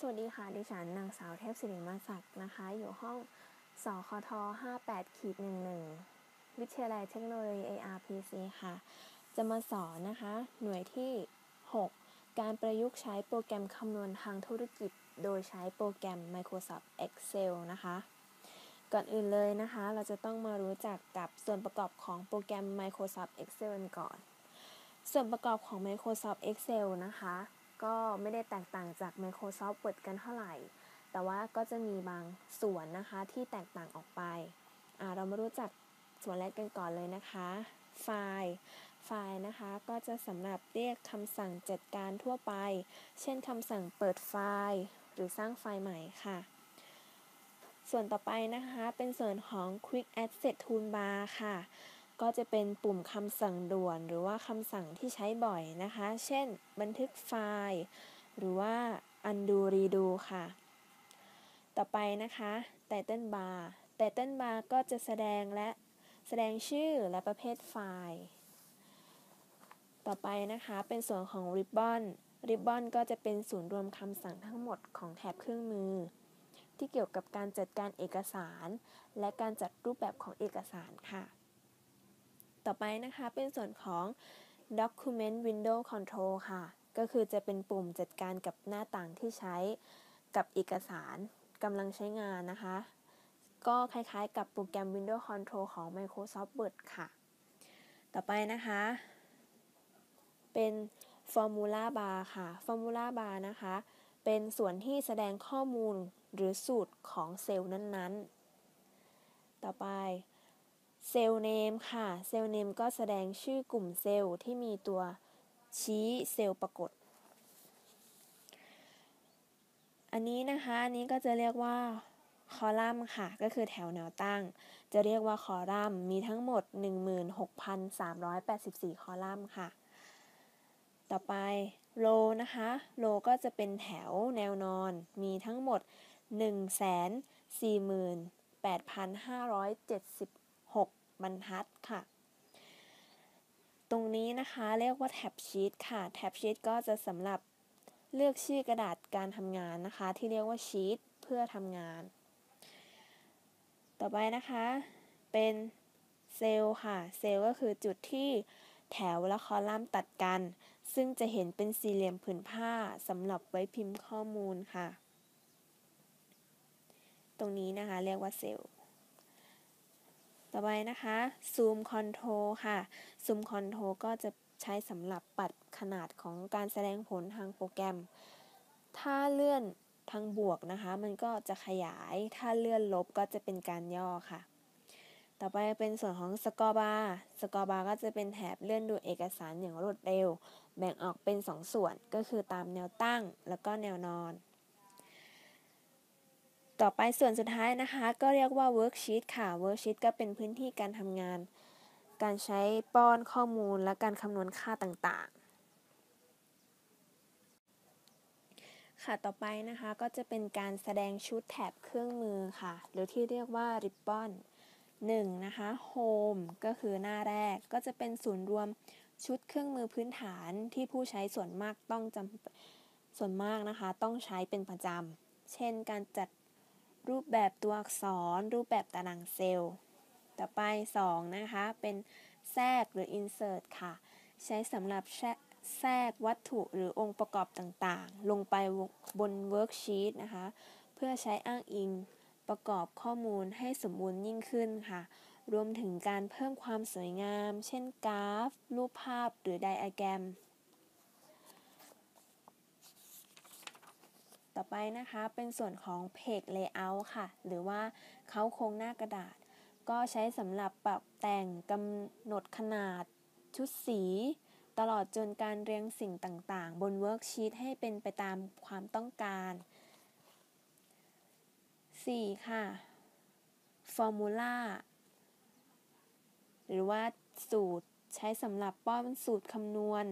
สวัสดีค่ะ ดิฉันนางสาวเทพศิริมาศักดิ์นะคะ อยู่ห้องสคท58ขีด11 วิทยาลัยเทคโนโลยี ARPC ค่ะ จะมาสอนนะคะ หน่วยที่ 6 การประยุกต์ใช้โปรแกรมคำนวณทางธุรกิจ โดยใช้โปรแกรม Microsoft Excel นะคะ ก่อนอื่นเลยนะคะ เราจะต้องมารู้จักกับส่วนประกอบของโปรแกรม Microsoft Excel ก่อน ส่วนประกอบของ Microsoft Excel นะคะ ก็ไม่ได้แตกต่างจาก Microsoft Word กันเท่าไหร่ แต่ว่าก็จะมีบางส่วนนะคะที่แตกต่างออกไป เรามารู้จักส่วนแรกกันก่อนเลยนะคะ ไฟล์ไฟล์นะคะก็จะสำหรับเรียกคำสั่งจัดการทั่วไป เช่นคำสั่งเปิดไฟล์ หรือสร้างไฟล์ใหม่ค่ะ ส่วนต่อไปนะคะ เป็นส่วนของ Quick Access Toolbar ค่ะ ก็จะเป็นปุ่มคำสั่งด่วนหรือว่าคำสั่งที่ใช้บ่อยนะคะ เช่น บันทึกไฟล์ หรือว่า undo redo ค่ะ ต่อไปนะคะ title bar title bar ก็จะแสดงและแสดงชื่อและประเภทไฟล์ ต่อไปนะคะเป็นส่วนของ ribbon ribbon ก็จะเป็นศูนย์รวมคำสั่งทั้งหมดของแถบเครื่องมือ ที่เกี่ยวกับการจัดการเอกสาร และการจัดรูปแบบของเอกสารค่ะ ต่อไปนะคะเป็นส่วนของ Document Window Control ค่ะ ก็คือจะเป็นปุ่มจัดการกับหน้าต่างที่ใช้กับเอกสารกำลังใช้งานนะคะ ก็คล้ายๆ กับโปรแกรม Windows Control ของ Microsoft Word ค่ะ ต่อไปนะคะ เป็น Formula Bar ค่ะ Formula Bar นะคะ เป็นส่วนที่แสดงข้อมูลหรือสูตรของเซลล์นั้นๆ ต่อไป เซลล์เนมค่ะ เซลล์เนมก็แสดงชื่อกลุ่มเซลล์ที่มีตัวชี้เซลล์ปรากฏ อันนี้นะคะ อันนี้ก็จะเรียกว่าคอลัมน์ค่ะ ก็คือแถวแนวตั้ง จะเรียกว่าคอลัมน์ มีทั้งหมด 16,384 คอลัมน์ค่ะ ต่อไปโลนะคะ โลก็จะเป็นแถวแนวนอน มีทั้งหมด 148,570 บรรทัดค่ะ ตรงนี้นะคะเรียกว่าแท็บชีตค่ะ แท็บชีตก็จะสำหรับเลือกชื่อกระดาษการทำงานนะคะ ที่เรียกว่าชีตเพื่อทำงาน ต่อไปนะคะ เป็นเซลล์ค่ะ เซลล์ก็คือจุดที่แถวและคอลัมน์ตัดกัน ซึ่งจะเห็นเป็นสี่เหลี่ยมผืนผ้าสำหรับไว้พิมพ์ข้อมูลค่ะ ตรงนี้นะคะเรียกว่าเซลล์ ต่อไปนะคะซูมคอนโทรค่ะซูมคอนโทรก็จะใช้สำหรับปัดขนาดของการแสดงผลทางโปรแกรม ถ้าเลื่อนทางบวกนะคะ มันก็จะขยายถ้าเลื่อนลบก็จะเป็นการย่อค่ะ ต่อไปเป็นส่วนของสกอร์บาร์สกอร์บาร์ก็จะเป็นแถบเลื่อนดูเอกสารอย่างรวดเร็ว แบ่งออกเป็น 2ส่วนก็คือตามแนวตั้งแล้วก็แนวนอน ต่อไปส่วนสุดท้ายนะคะ ก็เรียกว่า worksheet ค่ะ worksheet ก็เป็นพื้นที่การทำงาน การใช้ป้อนข้อมูลและการคำนวณค่าต่างๆ ค่ะต่อไปนะคะก็จะเป็นการแสดงชุดแถบเครื่องมือค่ะ หรือที่เรียกว่า ribbon 1นะคะ home ก็คือหน้าแรกก็จะเป็นศูนย์รวมชุดเครื่องมือพื้นฐานที่ผู้ใช้ส่วนมากต้องจำส่วนมากนะคะ ต้องใช้เป็นประจำ เช่นการจัด รูปแบบตัวอักษร รูปแบบตารางเซลล์ ต่อไป 2 นะคะ เป็นแทรกหรือ insert ค่ะ ใช้สำหรับแทรกวัตถุหรือองค์ประกอบต่างๆ ลงไปบนเวิร์กชีตนะคะ เพื่อใช้อ้างอิงประกอบข้อมูลให้สมบูรณ์ยิ่งขึ้นค่ะ รวมถึงการเพิ่มความสวยงาม เช่นกราฟ รูปภาพ หรือไดอะแกรม ต่อไปนะคะเป็นส่วนของ Page Layout ค่ะ หรือว่าเขาโครงหน้ากระดาษ ก็ใช้สำหรับปรับแต่งกำหนดขนาดชุดสี ตลอดจนการเรียงสิ่งต่างๆ บนเวิร์กชีตให้เป็นไปตามความต้องการ 4. ค่ะ Formula หรือว่าสูตรใช้สำหรับป้อนสูตรคำนวณ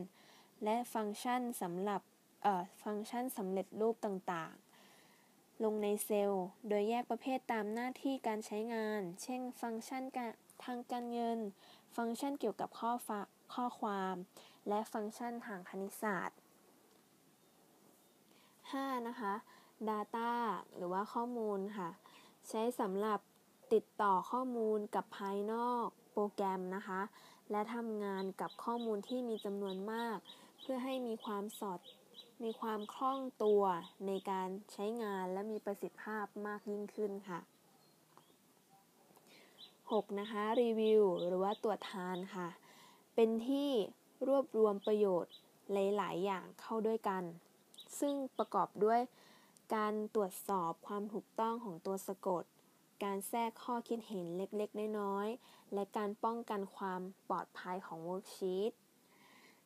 และฟังก์ชันสำหรับ ฟังก์ชันสำเร็จรูปต่างๆ ลงในเซลล์ โดยแยกประเภทตามหน้าที่การใช้งาน เช่น ฟังก์ชันทางการเงิน ฟังก์ชันเกี่ยวกับข้อข้อความ และฟังก์ชันทางคณิตศาสตร์ 5. นะคะ Data หรือว่าข้อมูลค่ะ ใช้สำหรับติดต่อข้อมูลกับภายนอกโปรแกรมนะคะ และทำงานกับข้อมูลที่มีจำนวนมาก เพื่อให้มีความสอด มีความคล่องตัวในการใช้งานและมีประสิทธิภาพมากยิ่งขึ้นค่ะ 6. นะคะรีวิวหรือว่าตรวจทานค่ะ เป็นที่รวบรวมประโยชน์หลาย ๆ อย่างเข้าด้วยกัน ซึ่งประกอบด้วยการตรวจสอบความถูกต้องของตัวสะกด การแทรกข้อคิดเห็นเล็ก ๆ น้อย ๆ และการป้องกันความปลอดภัยของเวิร์กชีต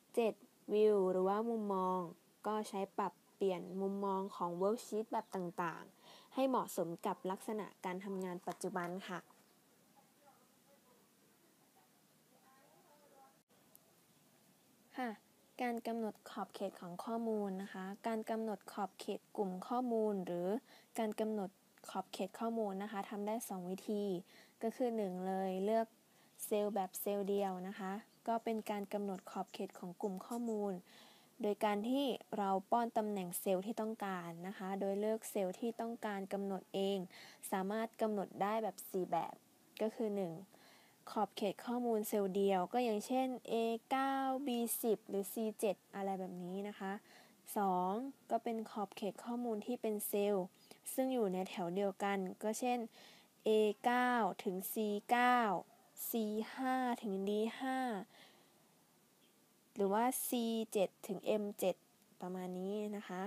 7. วิวหรือว่ามุมมอง ก็ใช้ปรับเปลี่ยนมุมมองของเวิร์กชีตแบบต่างๆ ให้เหมาะสมกับลักษณะการทำงานปัจจุบันค่ะ ค่ะการกำหนดขอบเขตของข้อมูลนะคะ การกำหนดขอบเขตกลุ่มข้อมูล หรือการกำหนดขอบเขตข้อมูลนะคะทำได้ 2 วิธี ก็คือ 1 เลยเลือกเซลล์แบบเซลล์เดียวนะคะ ก็เป็นการกำหนดขอบเขตของกลุ่มข้อมูล โดยการที่เราป้อนตำแหน่งเซลล์ที่ต้องการนะคะ โดยเลือกเซลล์ที่ต้องการกำหนดเอง สามารถกำหนดได้แบบ 4 แบบก็คือ 1 ขอบเขตข้อมูลเซลล์เดียว ก็อย่างเช่น A9 B10 หรือ C7 อะไรแบบนี้นะคะ 2. ก็เป็นขอบเขตข้อมูลที่เป็นเซลล์ ซึ่งอยู่ในแถวเดียวกัน ก็เช่น A9 ถึง C9 C5 ถึง D5 หรือว่า C7 ถึง M7 ประมาณนี้นะคะ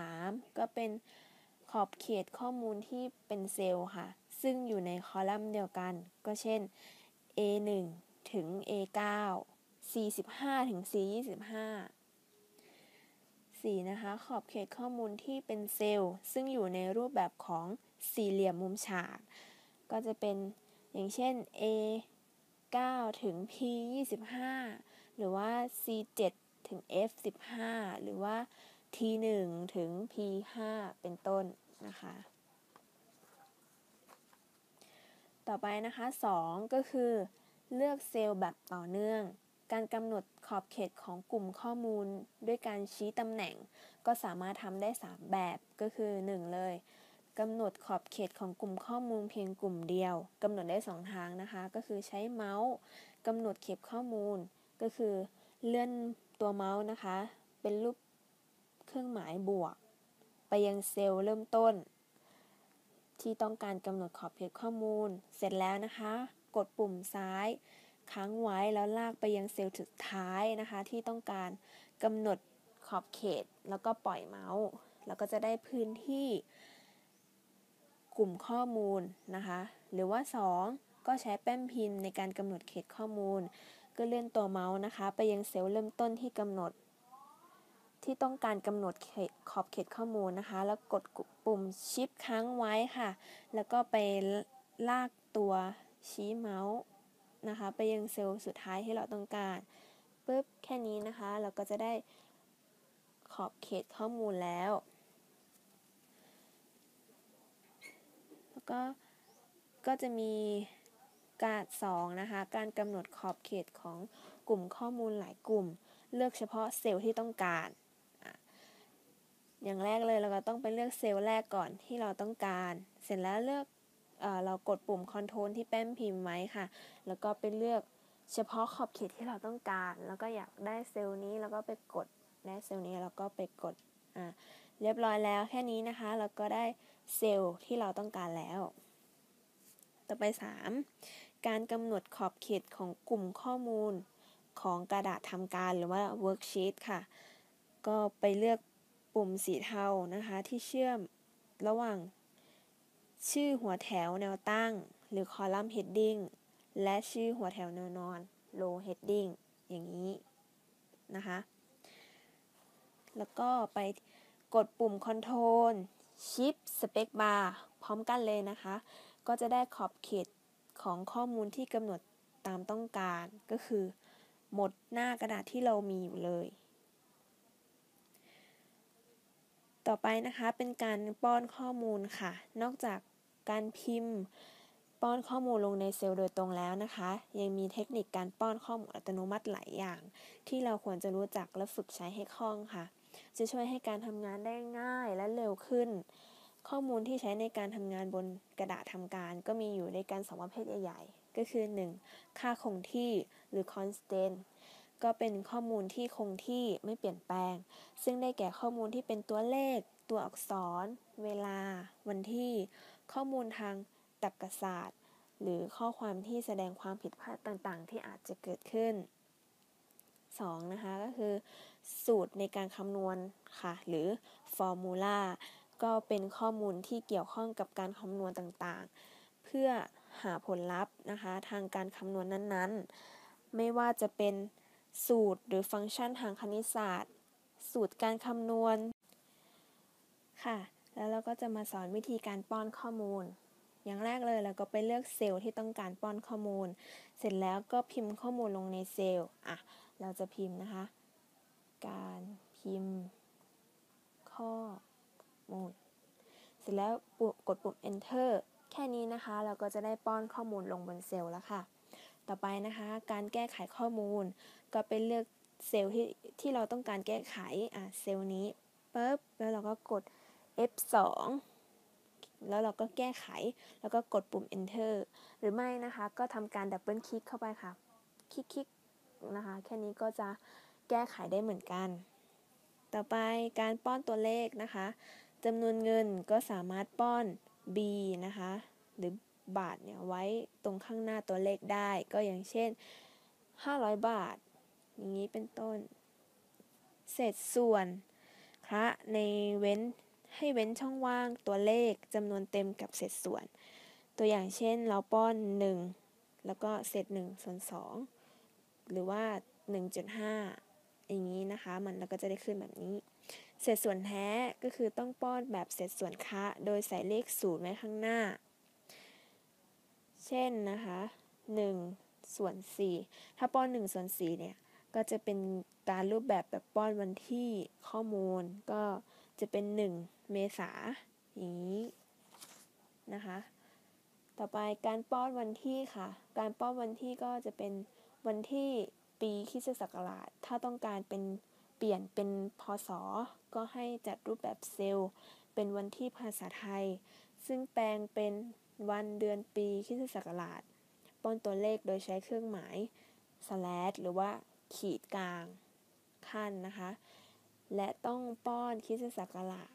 3. ก็เป็นขอบเขตข้อมูลที่เป็นเซลล์ค่ะ ซึ่งอยู่ในคอลัมน์เดียวกัน ก็เช่น A1 ถึง A9 C15 ถึง C25 4นะคะ ขอบเขตข้อมูลที่เป็นเซลล์ ซึ่งอยู่ในรูปแบบของสี่เหลี่ยมมุมฉาก ก็จะเป็นอย่างเช่น A9 ถึง P25 หรือว่า C7 ถึง F15 หรือว่า T1 ถึง P5 เป็นต้นนะคะ ต่อไปนะคะ 2 ก็คือ เลือกเซลล์แบบต่อเนื่อง การกำหนดขอบเขตของกลุ่มข้อมูลด้วยการชี้ตำแหน่ง ก็สามารถทำได้ 3 แบบก็คือ 1 เลยกำหนดขอบเขตของกลุ่มข้อมูลเพียงกลุ่มเดียวกำหนดได้ 2 ทางนะคะ ก็คือใช้เมาส์กำหนดเขตข้อมูล ก็คือเลื่อนตัวเมาส์นะคะ เป็นรูปเครื่องหมายบวก ไปยังเซลล์เริ่มต้น ที่ต้องการกำหนดขอบเขตข้อมูล เสร็จแล้วนะคะ กดปุ่มซ้าย ค้างไว้แล้วลากไปยังเซลล์สุดท้ายนะคะ ที่ต้องการกำหนดขอบเขตแล้วก็ปล่อยเมาส์ แล้วก็จะได้พื้นที่กลุ่มข้อมูลนะคะ หรือว่า 2 ก็ใช้แป้นพิมพ์ในการกำหนดเขตข้อมูล ก็เลื่อนตัวเมาส์นะคะ ไปยังเซลล์เริ่มต้นที่กำหนด ที่ต้องการกำหนดขอบเขตข้อมูลนะคะ แล้วกดปุ่มชิปค้างไว้ค่ะ แล้วก็ไปลากตัวชี้เมาส์นะคะ ไปยังเซลล์สุดท้ายที่เราต้องการปุ๊บแค่นี้นะคะ เราก็จะได้ขอบเขตข้อมูลแล้ว แล้วก็ก็จะมี การสองนะคะ การกำหนดขอบเขตของกลุ่มข้อมูลหลายกลุ่ม เลือกเฉพาะเซลล์ที่ต้องการ อย่างแรกเลยเราก็ต้องไปเลือกเซลล์แรกก่อนที่เราต้องการ เสร็จแล้วเลือกเอเรากดปุ่มคอนโทรลที่แป้นพิมพ์ไว้ค่ะ แล้วก็ไปเลือกเฉพาะขอบเขตที่เราต้องการ แล้วก็อยากได้เซลล์นี้แล้วก็ไปกดได้เซลล์นี้แล้วก็ไปกดอ่าเรียบร้อยแล้วแค่นี้นะคะ เราก็ได้เซลล์ที่เราต้องการแล้ว ต่อไป 3 การกำหนดขอบเขตของกลุ่มข้อมูลของกระดาษทำการหรือว่า worksheet ค่ะ ก็ไปเลือกปุ่มสีเทานะคะที่เชื่อมระหว่าง ชื่อหัวแถวแนวตั้ง หรือคอลัมน์ heading และชื่อหัวแถวแนวนอน row heading อย่างนี้นะคะ แล้วก็ไปกดปุ่ม Control Shift Space Bar พร้อมกันเลยนะคะ ก็จะได้ขอบเขต ของข้อมูลที่กำหนดตามต้องการก็คือ หมดหน้ากระดาษที่เรามีอยู่เลย ต่อไปนะคะเป็นการป้อนข้อมูลค่ะ นอกจากการพิมพ์ป้อนข้อมูลลงในเซลล์โดยตรงแล้วนะคะ ยังมีเทคนิคการป้อนข้อมูลอัตโนมัติหลายอย่าง ที่เราควรจะรู้จักและฝึกใช้ให้คล่องค่ะ จะช่วยให้การทำงานได้ง่ายและเร็วขึ้น ข้อมูลที่ใช้ในการทำงานบนกระดาษทำการก็มีอยู่ในการสองประเภทใหญ่ๆ ก็คือ 1. ค่าคงที่หรือ constant ก็เป็นข้อมูลที่คงที่ไม่เปลี่ยนแปลง ซึ่งได้แก่ข้อมูลที่เป็นตัวเลข ตัวอักษร เวลา วันที่ ข้อมูลทางตรรกศาสตร์ หรือข้อความที่แสดงความผิดพลาดต่างๆ ที่อาจจะเกิดขึ้น 2. นะคะก็คือ สูตรในการคำนวณค่ะ หรือ formula ก็เป็นข้อมูลที่เกี่ยวข้องกับการคำนวณต่างๆ เพื่อหาผลลัพธ์นะคะทางการคำนวณนั้นๆ ไม่ว่าจะเป็นสูตรหรือฟังก์ชันทางคณิตศาสตร์ สูตรการคำนวณค่ะ แล้วเราก็จะมาสอนวิธีการป้อนข้อมูล อย่างแรกเลยเราก็ไปเลือกเซลล์ที่ต้องการป้อนข้อมูล เสร็จแล้วก็พิมพ์ข้อมูลลงในเซลล์อะเราจะพิมพ์นะคะ การพิมพ์ข้อ มูลเสร็จแล้วกดปุ่ม enter แค่นี้นะคะ เราก็จะได้ป้อนข้อมูลลงบนเซลล์แล้วค่ะ ต่อไปนะคะ การแก้ไขข้อมูล ก็ไปเลือกเซลล์ที่ที่เราต้องการแก้ไข อะเซลล์นี้ปุ๊บ แล้วเราก็กด F2 แล้วเราก็แก้ไข แล้วก็กดปุ่ม enter หรือไม่นะคะ ก็ทำการดับเบิลคลิกเข้าไปค่ะ คลิกๆนะคะ แค่นี้ก็จะแก้ไขได้เหมือนกัน ต่อไปการป้อนตัวเลขนะคะ จำนวนเงินก็สามารถป้อน B นะคะ หรือบาทเนี่ยไว้ตรงข้างหน้าตัวเลขได้ ก็อย่างเช่น 500 บาท อย่างนี้เป็นต้น เศษส่วนคะในเว้นให้เว้นช่องว่างตัวเลขจำนวนเต็มกับเศษส่วน ตัวอย่างเช่นเราป้อน 1 แล้วก็เศษ1ส่วน2หรือว่า 1.5 อย่างนี้นะคะ มันเราก็จะได้ขึ้นแบบนี้ เศษส่วนแท้ก็คือต้องป้อนแบบเศษส่วนคะ โดยใส่เลขศูนย์ไว้ข้างหน้า เช่นนะคะ1ส่วน4ถ้าป้อน1ส่วน4เนี่ย ก็จะเป็นการรูปแบบแบบป้อนวันที่ข้อมูล ก็จะเป็น 1 เมษาอย่างนี้นะคะ ต่อไปการป้อนวันที่ค่ะ การป้อนวันที่ก็จะเป็นวันที่ปีคริสตศักราช ถ้าต้องการเป็น เปลี่ยนเป็นพศ ก็ให้จัดรูปแบบเซลล์ เป็นวันที่ภาษาไทย ซึ่งแปลงเป็นวันเดือนปีคริสตศักราชป้อนตัวเลขโดยใช้เครื่องหมาย slash หรือว่าขีดกลางขั้นนะคะ และต้องป้อนคิสศักราช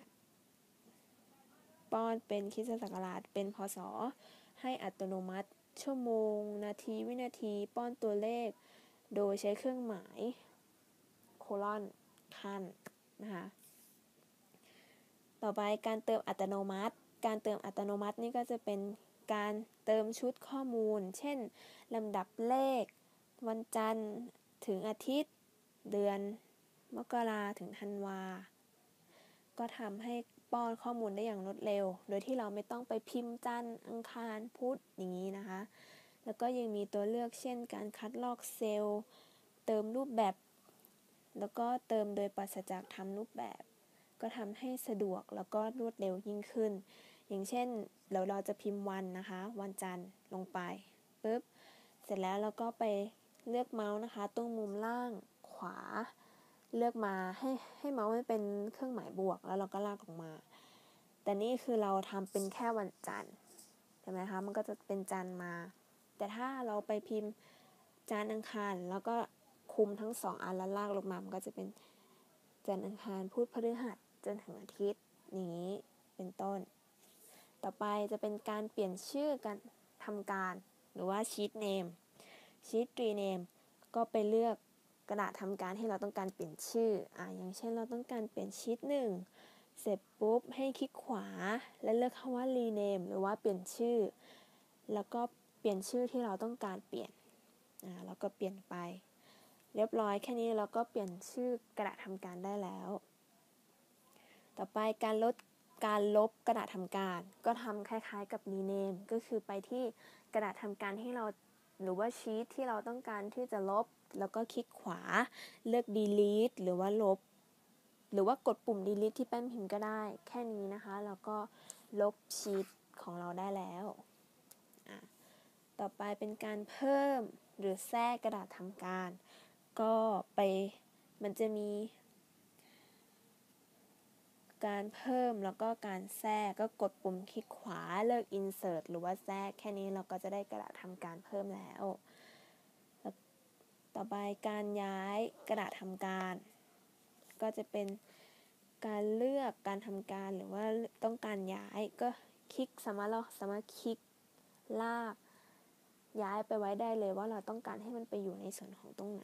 ป้อนเป็นคิสศักราชเป็นพศ ให้อัตโนมัติชั่วโมง นาทีวินาที ป้อนตัวเลข โดยใช้เครื่องหมาย โคลอนขั้นนะคะต่อไปการเติมอัตโนมัติ การเติมอัตโนมัตินี่ก็จะเป็นการเติมชุดข้อมูล เช่นลำดับเลข วันจันทร์ถึงอาทิตย์ เดือนมกราถึงธันวา ก็ทำให้ป้อนข้อมูลได้อย่างรวดเร็ว โดยที่เราไม่ต้องไปพิมพ์จันทร์อังคารพุธอย่างนี้นะคะ แล้วก็ยังมีตัวเลือกเช่น การคัดลอกเซลล์ เติมรูปแบบ แล้วก็เติมโดยปราศจากทำรูปแบบ ก็ทำให้สะดวกแล้วก็รวดเร็วยิ่งขึ้น อย่างเช่นเราเราจะพิมพ์วันนะคะ วันจันทร์ลงไปปุ๊บเสร็จแล้วเราก็ไปเลือกเมาส์นะคะ ตรงมุมล่างขวา เลือกมาให้ให้เมาส์มันเป็นเครื่องหมายบวก แล้วเราก็ลากออกมา แต่นี่คือเราทำเป็นแค่วันจันทร์ใช่ไหมคะมันก็จะเป็นจันทร์มา แต่ถ้าเราไปพิมพ์จันทร์อังคารแล้วก็ คุมทั้งสองอันแล้วลากลงมา มันก็จะเป็นจันทร์อังคารพูดพฤหัสจนถึงอาทิตย์นี้เป็นต้น ต่อไปจะเป็นการเปลี่ยนชื่อการทำการ หรือว่าชีตเนมชีตรีเนมก็ไปเลือกกระดาษทำการที่เราต้องการเปลี่ยนชื่ออ่าอย่างเช่นเราต้องการเปลี่ยนชีตหนึ่งเสร็จปุ๊บให้คลิกขวา และเลือกคำว่า rename หรือว่าเปลี่ยนชื่อ แล้วก็เปลี่ยนชื่อที่เราต้องการเปลี่ยนอ่าแล้วก็เปลี่ยนไป เรียบร้อยแค่นี้เราก็เปลี่ยนชื่อกระดาษทำการได้แล้ว ต่อไปการลดการลบกระดาษทำการ ก็ทำคล้ายๆกับ rename ก็คือไปที่กระดาษทำการที่เราหรือว่าชีตที่เราต้องการที่จะลบ แล้วก็คลิกขวาเลือก delete หรือว่าลบ หรือว่ากดปุ่ม delete ที่แป้นพิมพ์ก็ได้ แค่นี้นะคะ แล้วก็ลบชีตของเราได้แล้วต่อไปเป็นการเพิ่มหรือแทรกกระดาษทำการ ก็ไปมันจะมี การเพิ่มแล้วก็การแทรกก็กดปุ่มคลิกขวาเลือก insert หรือว่าแทรกแค่นี้เราก็จะได้กระดาษทำการเพิ่มแล้ว ต่อไปการย้ายกระดาษทำการ ก็จะเป็นการเลือกการทำการหรือว่าต้องการย้ายก็คลิกสามารถเราสามารถคลิกลากย้ายไปไว้ได้เลยว่าเราต้องการให้มันไปอยู่ในส่วนของตรงไหน